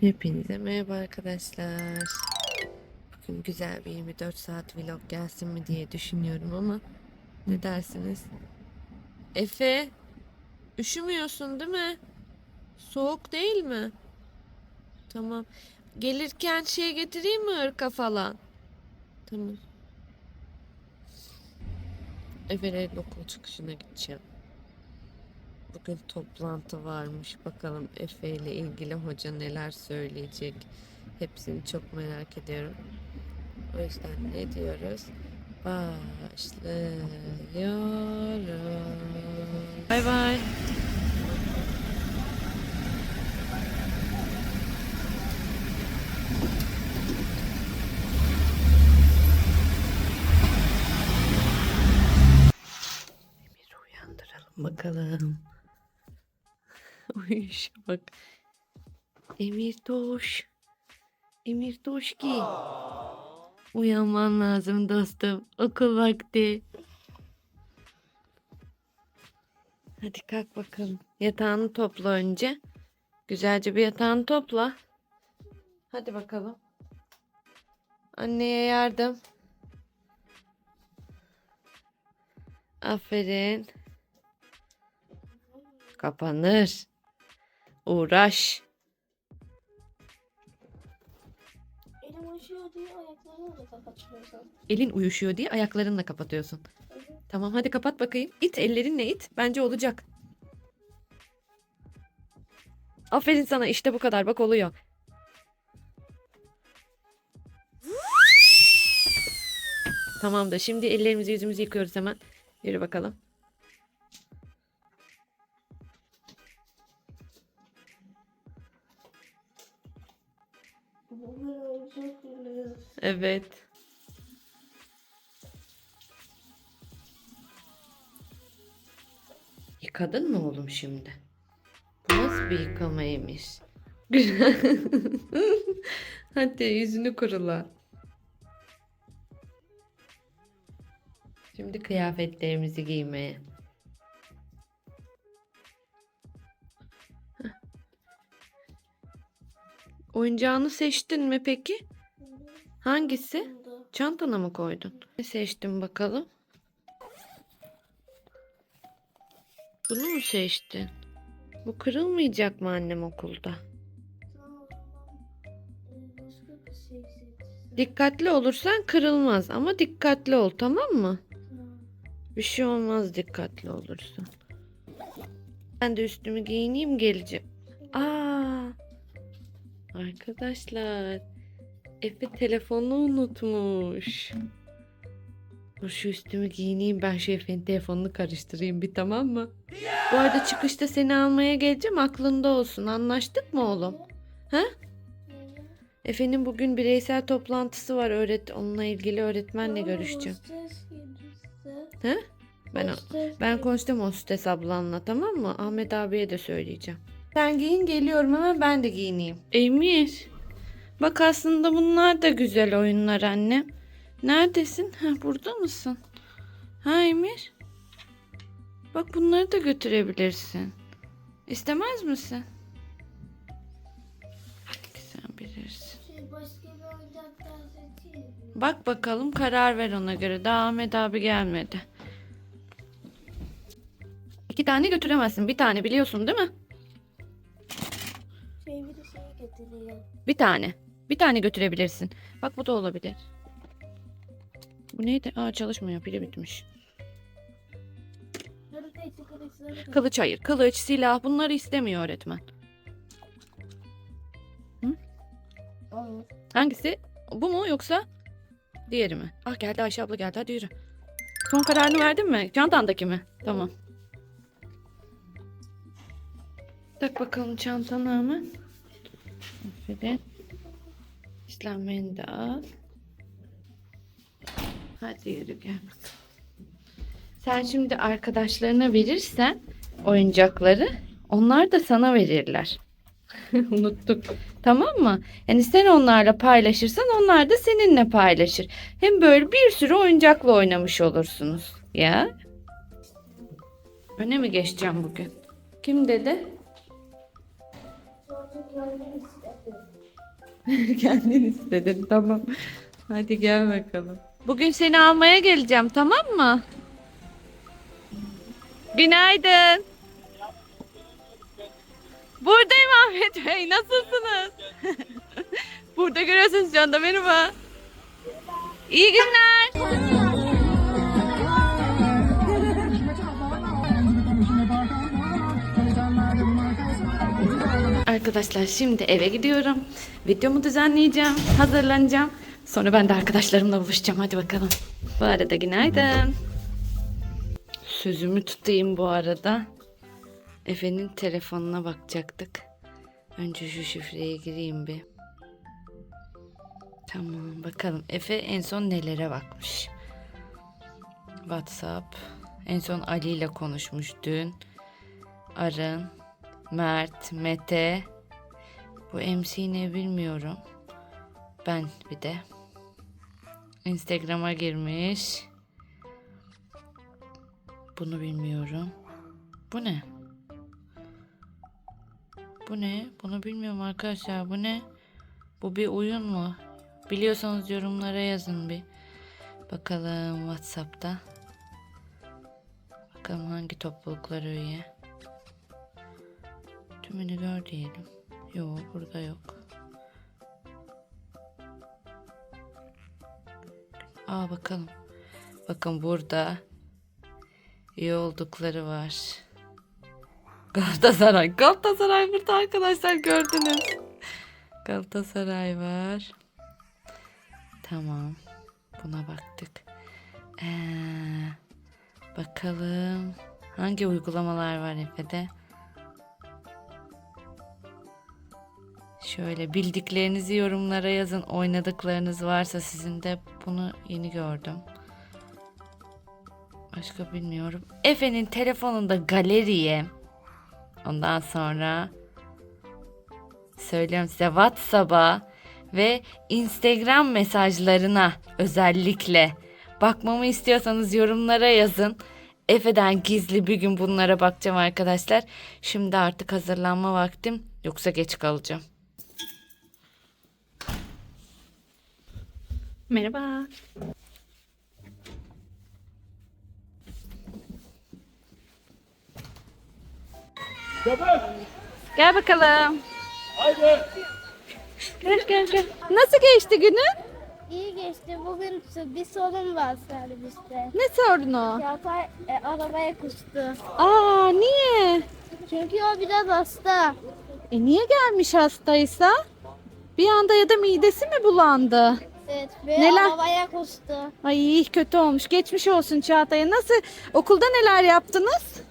Hepinize merhaba arkadaşlar. Bugün güzel bir 24 saat vlog gelsin mi diye düşünüyorum ama ne dersiniz? Efe, üşümüyorsun değil mi? Soğuk değil mi? Tamam. Gelirken şey getireyim mi ırka falan? Tamam. Efe'nin okul çıkışına gideceğim. Bugün toplantı varmış. Bakalım Efe ile ilgili hoca neler söyleyecek. Hepsini çok merak ediyorum. O yüzden ne diyoruz? Başlıyoruz. Bay bay. Bakalım. Uyuşa bak. Emir Doğuş. Emir Doğuş ki. Uyanman lazım dostum. Okul vakti. Hadi kalk bakalım. Yatağını topla önce. Güzelce bir yatağını topla. Hadi bakalım. Anneye yardım. Aferin. Kapanır. Uğraş. Elim uyuşuyor diye ayaklarını da kapatıyorsun. Elin uyuşuyor diye ayaklarınla kapatıyorsun. Tamam hadi kapat bakayım. İt ellerinle it. Bence olacak. Aferin sana işte bu kadar bak oluyor. Tamam da şimdi ellerimizi yüzümüzü yıkıyoruz hemen. Yürü bakalım. Evet. Yıkadın mı oğlum şimdi? Bu nasıl bir yıkamaymış? Güzel. Hadi yüzünü kurula. Şimdi kıyafetlerimizi giymeye. Oyuncağını seçtin mi peki? Hangisi? Çantana mı koydun? Ne seçtin bakalım? Bunu mu seçtin? Bu kırılmayacak mı annem okulda? Dikkatli olursan kırılmaz ama dikkatli ol tamam mı? Bir şey olmaz dikkatli olursan. Ben de üstümü giyineyim geleceğim. Aa! Arkadaşlar, Efe telefonunu unutmuş. Dur şu üstümü giyineyim ben şu Efe'nin telefonunu karıştırayım bir tamam mı? Bu arada çıkışta seni almaya geleceğim aklında olsun anlaştık mı oğlum? Ee, Efe'nin bugün bireysel toplantısı var öğret onunla ilgili öğretmenle görüşeceğim. He? Ben Ben konuştum hostes ablanla tamam mı? Ahmet abiye de söyleyeceğim. Sen giyin geliyorum ama ben de giyineyim. Emir. Bak aslında bunlar da güzel oyunlar annem. Neredesin? Ha burada mısın? Ha Emir. Bak bunları da götürebilirsin. İstemez misin? Sen bilirsin. Şey? Bak bakalım karar ver ona göre. Daha Ahmet abi gelmedi. İki tane götüremezsin. Bir tane biliyorsun değil mi? Şey bir de şey getireyim. Bir tane. Bir tane götürebilirsin. Bak bu da olabilir. Bu neydi? Aa çalışmıyor. Pili bitmiş. Kılıç hayır. Kılıç, silah bunları istemiyor öğretmen. Olur. Hangisi? Bu mu yoksa diğeri mi? Ah geldi Ayşe abla geldi. Hadi yürü. Son kararını verdin mi? Çantandaki mi? Tamam. Tak bakalım çantana hemen. Aferin. İslenmeni de al. Hadi yürü gel bakalım. Sen şimdi arkadaşlarına verirsen oyuncakları onlar da sana verirler. Unuttuk. Tamam mı? Yani sen onlarla paylaşırsan onlar da seninle paylaşır. Hem böyle bir sürü oyuncakla oynamış olursunuz. Ya. Öne mi geçeceğim bugün? Kim dedi? Kendin istedin tamam. Hadi gel bakalım. Bugün seni almaya geleceğim tamam mı? Günaydın. Buradayım Ahmet Bey. Nasılsınız? Burada görüyorsunuz şu anda merhaba. İyi günler. Arkadaşlar şimdi eve gidiyorum. Videomu düzenleyeceğim, hazırlanacağım. Sonra ben de arkadaşlarımla buluşacağım. Hadi bakalım. Bu arada günaydın. Sözümü tutayım bu arada. Efe'nin telefonuna bakacaktık. Önce şu şifreye gireyim bir. Tamam bakalım. Efe en son nelere bakmış. WhatsApp. En son Ali ile konuşmuş dün. Arın. Mert, Mete. Bu MC ne bilmiyorum. Ben bir de. Instagram'a girmiş. Bunu bilmiyorum. Bu ne? Bu ne? Bunu bilmiyorum arkadaşlar. Bu ne? Bu bir oyun mu? Biliyorsanız yorumlara yazın bir. Bakalım WhatsApp'ta. Bakalım hangi topluluklar üye. Gör diyelim. Yok burada yok. Aa bakalım. Bakın burada iyi oldukları var. Galatasaray. Galatasaray burada arkadaşlar gördünüz. Galatasaray var. Tamam. Buna baktık. Ee, bakalım. Hangi uygulamalar var Efe'de? Şöyle bildiklerinizi yorumlara yazın. Oynadıklarınız varsa sizin de bunu yeni gördüm. Başka bilmiyorum. Efe'nin telefonunda galeriye. Ondan sonra söylüyorum size WhatsApp'a ve Instagram mesajlarına özellikle bakmamı istiyorsanız yorumlara yazın. Efe'den gizli bir gün bunlara bakacağım arkadaşlar. Şimdi artık hazırlanma vaktim yoksa geç kalacağım. Merhaba. Gel bakalım. Haydi. Gel gel gel. Nasıl geçti günün? İyi geçti. Bugün bir sorun var serviste. Ne sorunu? Yatay e, arabaya kustu. Aa niye? Çünkü o biraz hasta. E niye gelmiş hastaysa? Bir anda ya da midesi mi bulandı? Evet ve Neler? arabaya kustu. Ay kötü olmuş. Geçmiş olsun Çağatay'a. Nasıl? Okulda neler yaptınız?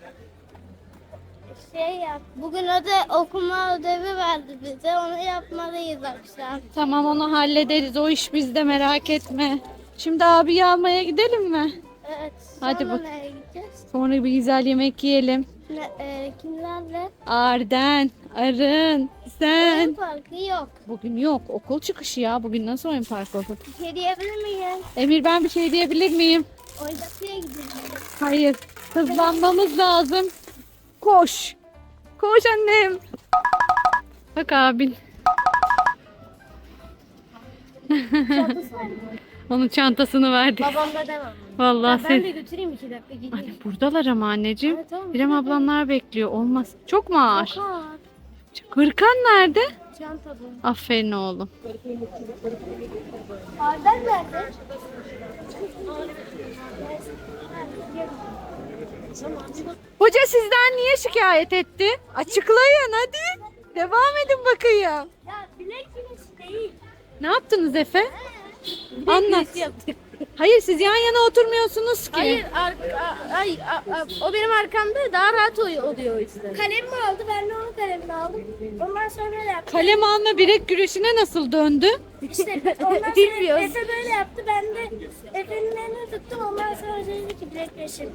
Şey yap. Bugün öde okuma ödevi verdi bize. Onu yapmalıyız akşam. Tamam onu hallederiz. O iş bizde merak etme. Şimdi abiyi almaya gidelim mi? Evet. Hadi sonra bak. nereye gideceğiz? Sonra bir güzel yemek yiyelim. Ne, e, kimlerle? Arden, Arın, Oyun sen. parkı yok. Bugün yok. Okul çıkışı ya. Bugün nasıl oyun parkı olur? Bir şey diyebilir miyim? Emir ben bir şey diyebilir miyim? Oyuncakçıya gidelim. Hayır. Hızlanmamız lazım. Koş. Koş annem. Bak abin. Onun çantasını verdik. Babam da devam. Vallahi Ben sen. de götüreyim iki dakika gideyim. Anne buradalar ama anneciğim. Evet, tamam. İrem ablanlar bekliyor. Olmaz. Çok mu ağır? Çok ağır. Hırkan nerede? Çantada. Aferin oğlum. Arden nerede? Hoca sizden niye şikayet etti? Açıklayın hadi. Devam edin bakayım. Ya bilek değil. Ne yaptınız Efe? Anlat. Hayır siz yan yana oturmuyorsunuz ki. Hayır, ar- a- ay, a- a- o benim arkamda daha rahat oluyor, oluyor o yüzden. Kalemi aldı, ben de onun kalemini aldım. Ondan sonra böyle yaptı. Kalem alma bilek güreşine nasıl döndü? İşte ondan sonra Bilmiyoruz. Efe böyle yaptı, ben de Efe'nin elini tuttum. Ondan sonra dedi ki bilek güreşi.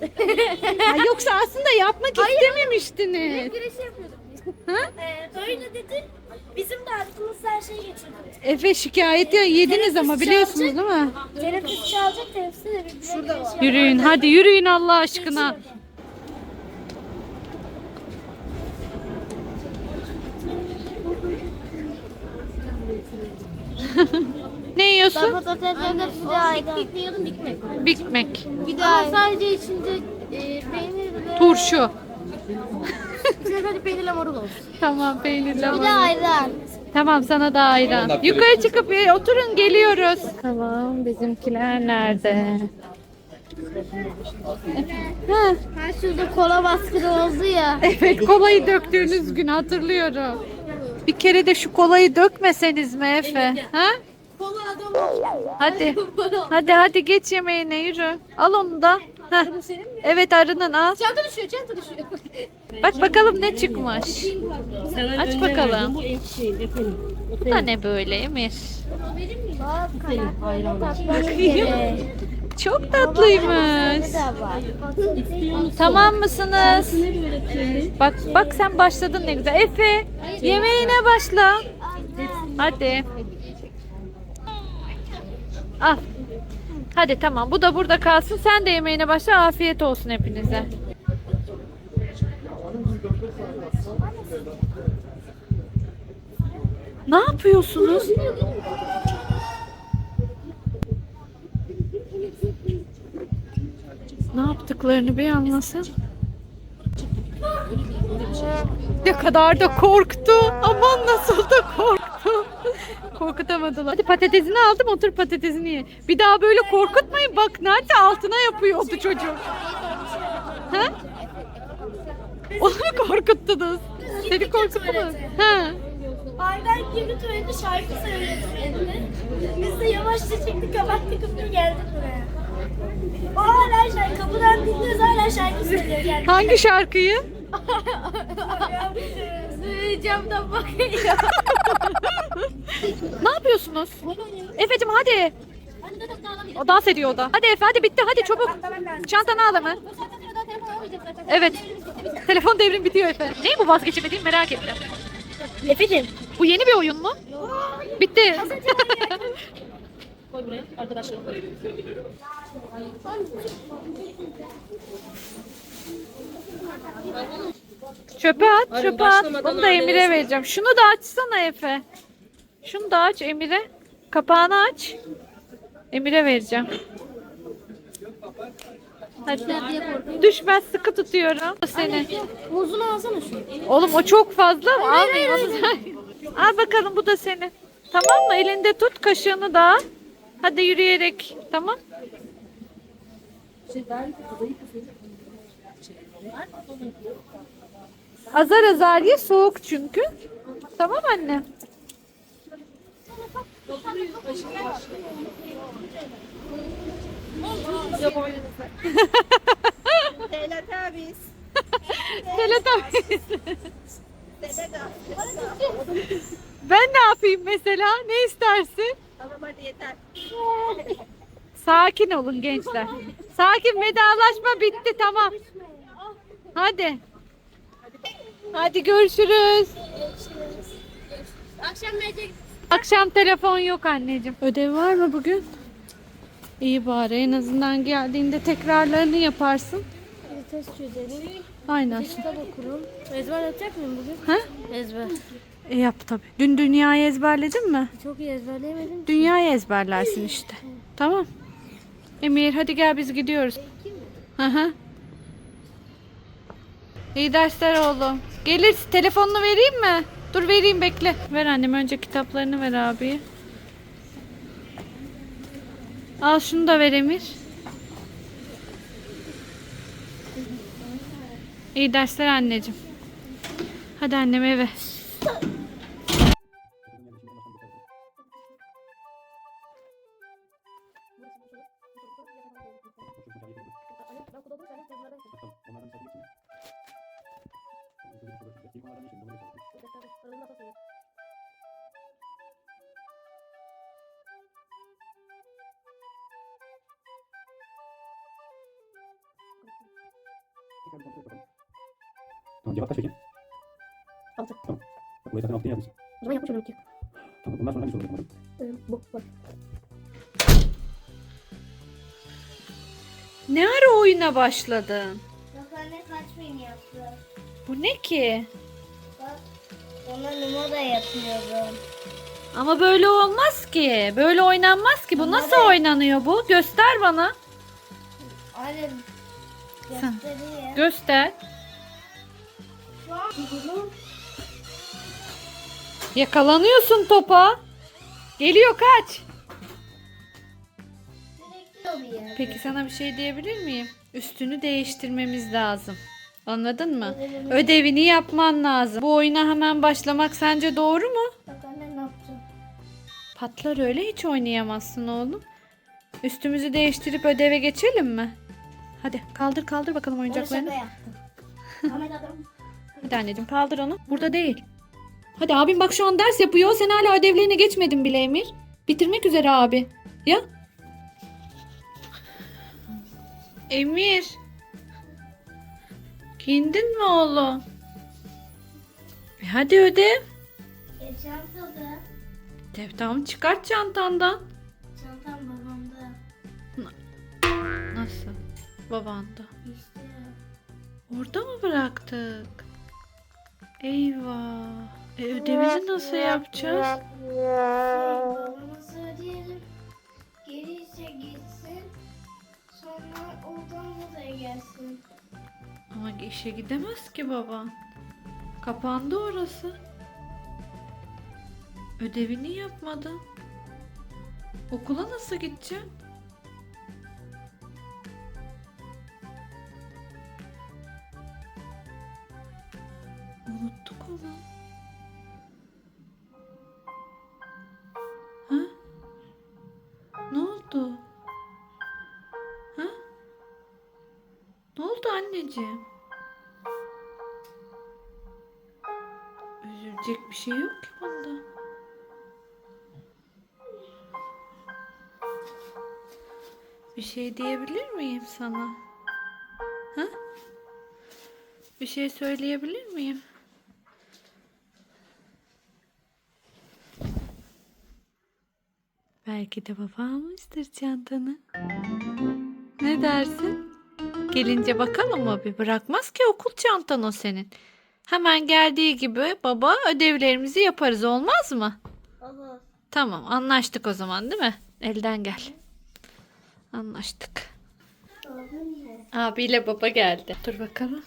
Ha, yoksa aslında yapmak istememiştiniz. güreşi yapıyorduk. Ha? Ee, böyle dedi, bizim de aklımızda her şey geçirdi. Efe şikayeti yediniz ama biliyorsunuz değil mi? Teneffüs çalacak, teneffüste de bir bilek güreşi Yürüyün hadi yürüyün Allah aşkına. ne yiyorsun? Patates ve bir de ayran. sadece içinde e, peynir ve... Turşu. İçinde sadece peynirle marul olsun. Tamam peynirli Bir de ayran. Tamam sana da ayran. Yukarı çıkıp bir oturun geliyoruz. Tamam bizimkiler nerede? Ha, Ha şurada kola baskını oldu ya. evet kolayı döktüğünüz gün hatırlıyorum. Bir kere de şu kolayı dökmeseniz mi Efe? Ha? Kola adam Hadi. Hadi hadi geç yemeğine yürü. Al onu da. Heh. Evet arının al. Çanta düşüyor, çanta düşüyor. Bak bakalım ne çıkmış. Aç bakalım. Bu şey, efendim. Bu da ne böyle Emir? Bak. Çok tatlıymış. Tamam mısınız? Ne böyle? Bak bak sen başladın ne güzel. Efe yemeğine başla. Hadi. Al. Hadi tamam bu da burada kalsın. Sen de yemeğine başla. Afiyet olsun hepinize. Ne yapıyorsunuz? Ne yaptıklarını bir anlasın. Ne kadar da korktu. Aman nasıl da korktu. Korkutamadılar. Hadi patatesini aldım otur patatesini ye. Bir daha böyle korkutmayın. Bak nerede altına yapıyordu çocuk. Ha? Onu mu korkuttunuz? Seni korkuttu mu? Ha. Aydan girdi tuvalete şarkı söyledi tuvalette. Biz de yavaşça çıktık kapattık kapıyı geldik buraya. O hala şarkı kapıdan dinliyoruz hala şarkı söylüyor geldi. Hangi şarkıyı? Camdan bakıyor. Ne yapıyorsunuz? Efe'cim hadi. O dans ediyor o da. Hadi Efe hadi bitti hadi çabuk. Çantanı al hemen. Evet. Telefon devrim bitiyor Efe. Ne bu vazgeçemediğim merak ettim. Efe'cim. Bu yeni bir oyun mu? Bitti. Koy buraya arkadaşlar. Çöpe at, Hayır, çöpe at. başlamadan Bunu da Emir'e vereceğim. Şunu da açsana Efe. Şunu da aç Emir'e. Kapağını aç. Emir'e vereceğim. Hadi. Düşmez sıkı tutuyorum seni. Muzunu alsana şunu. Oğlum o çok fazla? Almayayım onu sen. Al bakalım bu da senin. Tamam mı? Elinde tut kaşığını da. al. Hadi yürüyerek. Tamam. Azar azar ye soğuk çünkü. Tamam anne. Teletubbies. Ben ne yapayım mesela? Ne istersin? Sakin olun gençler. Sakin vedalaşma bitti tamam. Hadi. Hadi görüşürüz. Akşam gelecek. Akşam telefon yok anneciğim. Ödev var mı bugün? İyi bari en azından geldiğinde tekrarlarını yaparsın. Test çözelim. Aynen. Kitap okurum. Ezber yapacak mıyım bugün? Ha? Ezber. E yap tabii. Dün dünyayı ezberledin mi? Çok iyi ezberleyemedim. Dünyayı ezberlersin işte. Tamam. Emir hadi gel biz gidiyoruz. Hı. İyi dersler oğlum. Gelir telefonunu vereyim mi? Dur vereyim bekle. Ver annem önce kitaplarını ver abi. Al şunu da ver Emir. İyi dersler anneciğim. Hadi annem eve. Tamam cevap kaç peki? Altı. Tamam. Bak burayı zaten altı yazmışsın. O zaman yapmış ki. Tamam bundan sonra hangi soru yapalım? Bu. Bak. Ne ara oyuna başladın? Bak anne kaç bin yaptı. Bu ne ki? Bak ona numara yapıyorum. Ama böyle olmaz ki. Böyle oynanmaz ki. Bu nasıl oynanıyor bu? Göster bana. Göster. Yakalanıyorsun topa. Geliyor kaç. Peki sana bir şey diyebilir miyim? Üstünü değiştirmemiz lazım. Anladın mı? Ödevini yapman lazım. Bu oyuna hemen başlamak sence doğru mu? Bak anne ne yaptı? Patlar öyle hiç oynayamazsın oğlum. Üstümüzü değiştirip ödeve geçelim mi? Hadi kaldır kaldır bakalım oyuncaklarını. şaka yaptım. Ahmet adam. Hadi anneciğim kaldır onu. Burada değil. Hadi abim bak şu an ders yapıyor. Sen hala ödevlerine geçmedin bile Emir. Bitirmek üzere abi. Ya? Emir. Giyindin mi oğlum? E hadi ödev. E çantada. Dev tamam çıkart çantandan. Çantam babamda. Nasıl? Babanda. İşte. Orada mı bıraktık? Eyvah. E ödevini nasıl yapacağız? Babama söyleyelim. Gelirse gitsin. Sonra oradan buraya gelsin. Ama işe gidemez ki baban. Kapandı orası. Ödevini yapmadın. Okula nasıl gideceksin? Anneciğim? Üzülecek bir şey yok ki bunda. Bir şey diyebilir miyim sana? Ha? Bir şey söyleyebilir miyim? Belki de baba almıştır çantanı. Ne dersin? Gelince bakalım mı bir? Bırakmaz ki okul çantan o senin. Hemen geldiği gibi baba ödevlerimizi yaparız olmaz mı? Olur. Tamam anlaştık o zaman değil mi? Elden gel. Anlaştık. Abiyle baba geldi. Dur bakalım.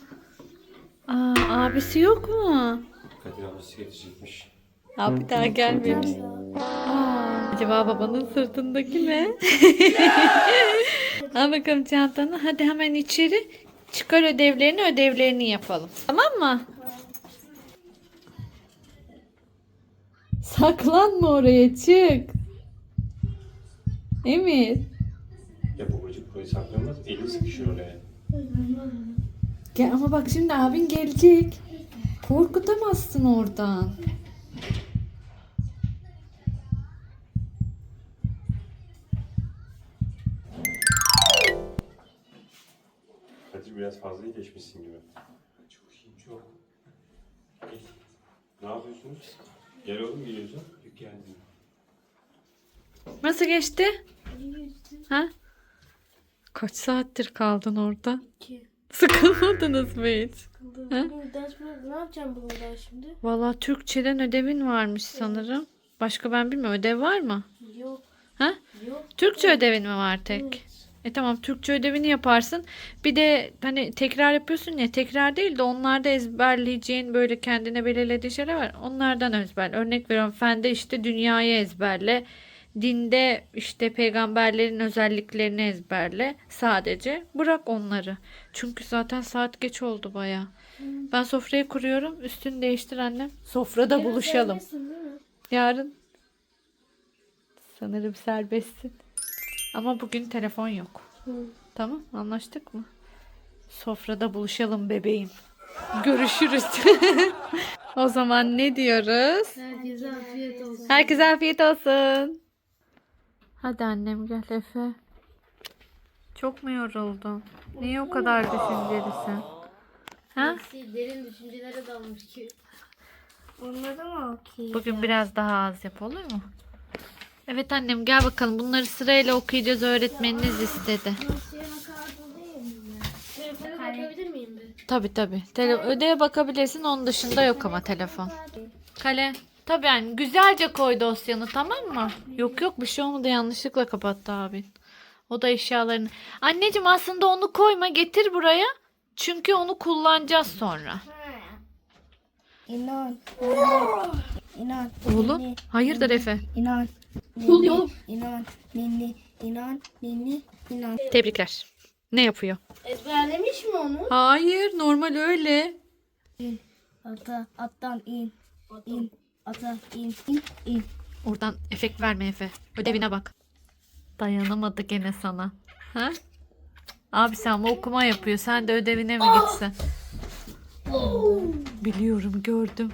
Aa, abisi yok mu? Kadir ablası getirecekmiş. Abi daha gelmemiş. Aa, acaba babanın sırtındaki ne? Al bakalım çantanı. Hadi hemen içeri. Çıkar ödevlerini ödevlerini yapalım. Tamam mı? Saklanma oraya çık. Emir. Ya babacık burayı saklamaz. Eli sıkışır oraya. Gel ama bak şimdi abin gelecek. Korkutamazsın oradan. Kadir biraz fazla geçmişsin gibi. Çok iyiyim çok. Ne yapıyorsunuz? Gel oğlum geliyorsun. Yok geldim. Nasıl geçti? Ha? Kaç saattir kaldın orada? İki. Sıkılmadınız mı hiç? Ha? Ders mi? Ne yapacağım bugün ben şimdi? Valla Türkçeden ödevin varmış sanırım. Başka ben bilmiyorum. Ödev var mı? Yok. Ha? Yok. Türkçe ödevin mi var tek? Evet. E tamam Türkçe ödevini yaparsın. Bir de hani tekrar yapıyorsun ya tekrar değil de onlarda ezberleyeceğin böyle kendine belirlediğin şeyler var. Onlardan ezber. Örnek veriyorum fende işte dünyayı ezberle. Dinde işte peygamberlerin özelliklerini ezberle sadece. Bırak onları. Çünkü zaten saat geç oldu baya. Ben sofrayı kuruyorum. Üstünü değiştir annem. Sofrada buluşalım. Yarın sanırım serbestsin. Ama bugün telefon yok. Tamam anlaştık mı? Sofrada buluşalım bebeğim. Görüşürüz. o zaman ne diyoruz? Herkese afiyet olsun. Herkese afiyet olsun. Hadi annem gel Efe. Çok mu yoruldun? Niye o kadar düşüncelisin? Ha? Derin düşüncelere dalmış ki. Onları mı okuyayım? Bugün biraz daha az yap olur mu? Evet annem gel bakalım. Bunları sırayla okuyacağız. Öğretmeniniz istedi. Telefona bakabilir miyim bir? Tabi tabi. Tele ödeye bakabilirsin. Onun dışında yok ama telefon. Kale. Tabii yani güzelce koy dosyanı tamam mı? Yok yok bir şey olmadı yanlışlıkla kapattı abin. O da eşyalarını. Anneciğim aslında onu koyma getir buraya. Çünkü onu kullanacağız sonra. İnan. İnan. Oğlum hayırdır Efe? İnan. Oluyor oğlum? İnan. Ninni. İnan. Ninni. İnan. Tebrikler. Ne yapıyor? Ezberlemiş mi onu? Hayır normal öyle. Ata. Attan in. İn. Ata. in. İn. İn. Oradan efekt verme Efe. Ödevine bak. Dayanamadı gene sana. Ha? Abi sen bu okuma yapıyor. Sen de ödevine mi gitsen? Biliyorum gördüm.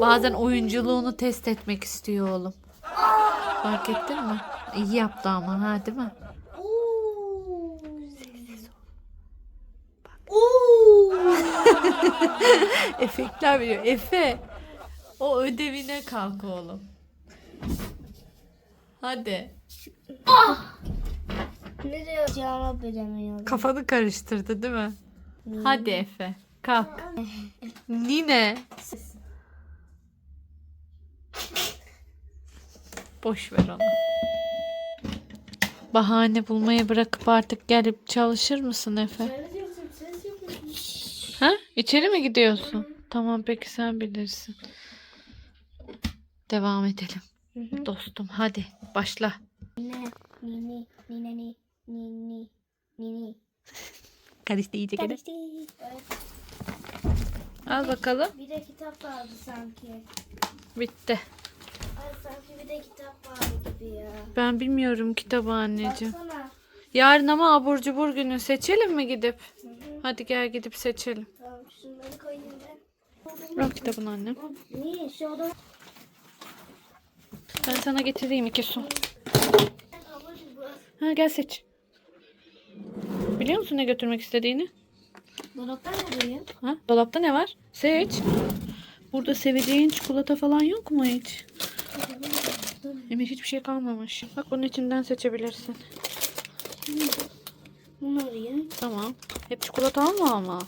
Bazen oyunculuğunu test etmek istiyor oğlum. Fark ettin mi? İyi yaptı ama ha değil mi? Efektler veriyor. Efe. O ödevine kalk oğlum. Hadi. Ne diyor? Cevap veremiyorum. Kafanı karıştırdı değil mi? Hadi Efe. Kalk. Nine. Boş ver onu. Bahane bulmayı bırakıp artık gelip çalışır mısın Efe? Ha? İçeri mi gidiyorsun? Tamam peki sen bilirsin. Devam edelim. Dostum hadi başla. Nine. Nini. Nineni. Nini. Nini. Karıştı iyice gene. Karıştı. Al bakalım. Bir de kitap vardı sanki. Bitti. Bir de kitap vardı gibi ya. Ben bilmiyorum kitabı anneciğim. Baksana. Yarın ama abur cubur günü seçelim mi gidip? Hadi gel gidip seçelim. Tamam şunları koyayım ben. Al kitabını annem. Niye? Şu oda. Ben sana getireyim iki su. Ha gel seç. Biliyor musun ne götürmek istediğini? Dolaptan ne koyayım? Ha? Dolapta ne var? Seç. Burada seveceğin çikolata falan yok mu hiç? Emir hiçbir şey kalmamış. Bak onun içinden seçebilirsin. Bunu alayım. Tamam. Hep çikolata alma ama.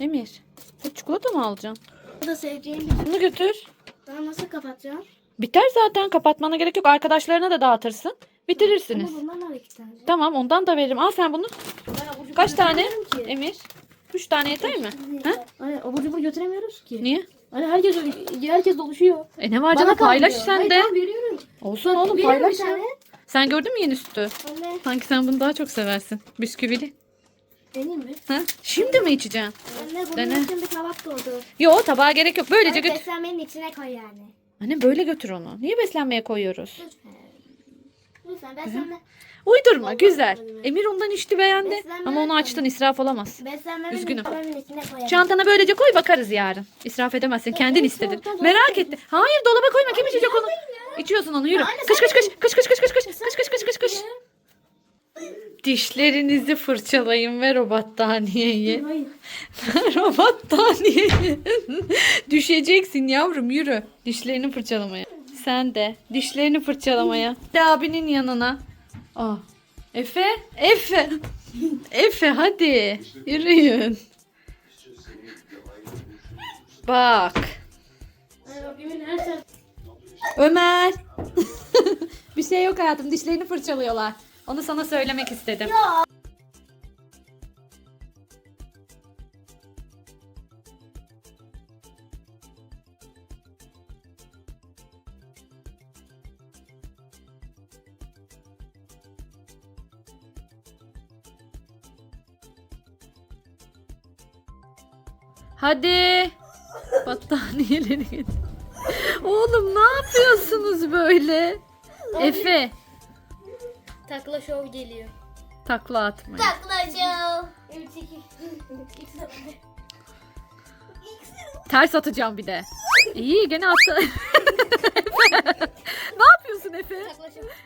Emir. Hep çikolata mı alacaksın? Bu da bir Bunu götür. Daha nasıl kapatacağım? Biter zaten kapatmana gerek yok. Arkadaşlarına da dağıtırsın. Bitirirsiniz. Ama bundan al iki tane. Tamam ondan da veririm. Al sen bunu. Kaç tane? Emir. Üç tane yeter mi? Ha? Hani abur cubur götüremiyoruz ki. Niye? Hani herkes herkes doluşuyor. E ne var canım paylaş sen Hayır, de. tamam, veriyorum. Olsun oğlum Veriyorum paylaş. tane. Sen gördün mü yeni sütü? Anne Sanki sen bunu daha çok seversin. Bisküvili. Deneyim mi? Ha? Şimdi mi içeceksin? Anne bunun Dene. için bir tabak doldu. Yo tabağa gerek yok. Böylece Anne götür. beslenmenin içine koy yani. Anne böyle götür onu. Niye beslenmeye koyuyoruz? Lütfen beslenme. Uydurma güzel. Emir ondan içti beğendi. Beslenme Ama onu açtın israf olamaz. Beslenmenin Üzgünüm. içine. Çantana böylece koy bakarız yarın. İsraf edemezsin. Kendin istedin. Merak ettin. Hayır dolaba koyma. Kim içecek onu? İçiyorsun onu yürü. Kış kış kış kış kış kış kış kış kış kış kış kış kış. Dişlerinizi fırçalayın ver o battaniyeyi. Hayır. Ver o battaniyeyi. Düşeceksin yavrum yürü. Dişlerini fırçalamaya. Sen de dişlerini fırçalamaya. De abinin yanına. Aa. Efe, Efe. Efe hadi yürüyün. Bak. Ömer. Bir şey yok hayatım. Dişlerini fırçalıyorlar. Onu sana söylemek istedim. Hadi. Battaniyeleri getir. Oğlum ne yapıyorsunuz böyle? Efe Takla şov geliyor. takla atmayın. Takla şov. 3 2 Ters atacağım bir de. İyi gene attı. Ne yapıyorsun Efe?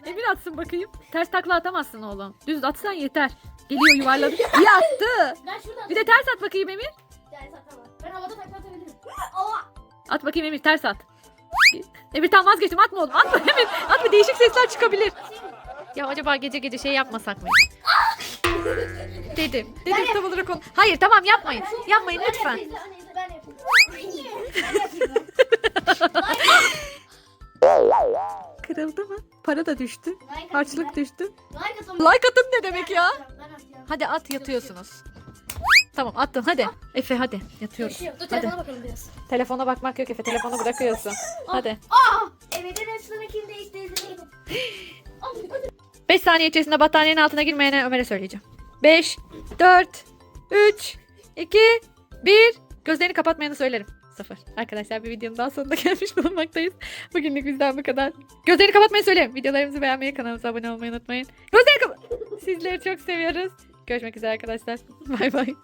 Emir atsın bakayım. Ters takla atamazsın oğlum. Düz atsan yeter. Geliyor yuvarladı. İyi attı. Bir de ters at bakayım Emir. Gel saklama. Havada takla atabilirim. At bakayım Emir ters at. Emir tam vazgeçtim atma oğlum. Atma Emir. Atma değişik sesler çıkabilir. Ya acaba gece gece şey yapmasak mı? Dedim. Dedim tam olarak onu. Hayır tamam yapmayın. Yapmayın lütfen. Ben yapayım. Ben yapayım. Kırıldı mı? Para da düştü. Like Harçlık düştü. Like atın. Ne demek ya? Hadi at yatıyorsunuz. Tamam attın hadi. Efe hadi yatıyoruz. Dur Hadi. telefona bakalım biraz. Telefona bakmak yok Efe telefonu bırakıyorsun. Hadi. Evet en sonrakinde istediğim. 5 saniye içerisinde battaniyenin altına girmeyene Ömer'e söyleyeceğim. 5, 4, 3, 2, 1. Gözlerini kapatmayanı söylerim. 0. Arkadaşlar bir videonun daha sonuna gelmiş bulunmaktayız. Bugünlük bizden bu kadar. Gözlerini kapatmayı söylerim. Videolarımızı beğenmeyi, kanalımıza abone olmayı unutmayın. Gözlerini kapat... Sizleri çok seviyoruz. Görüşmek üzere arkadaşlar. Bay bay.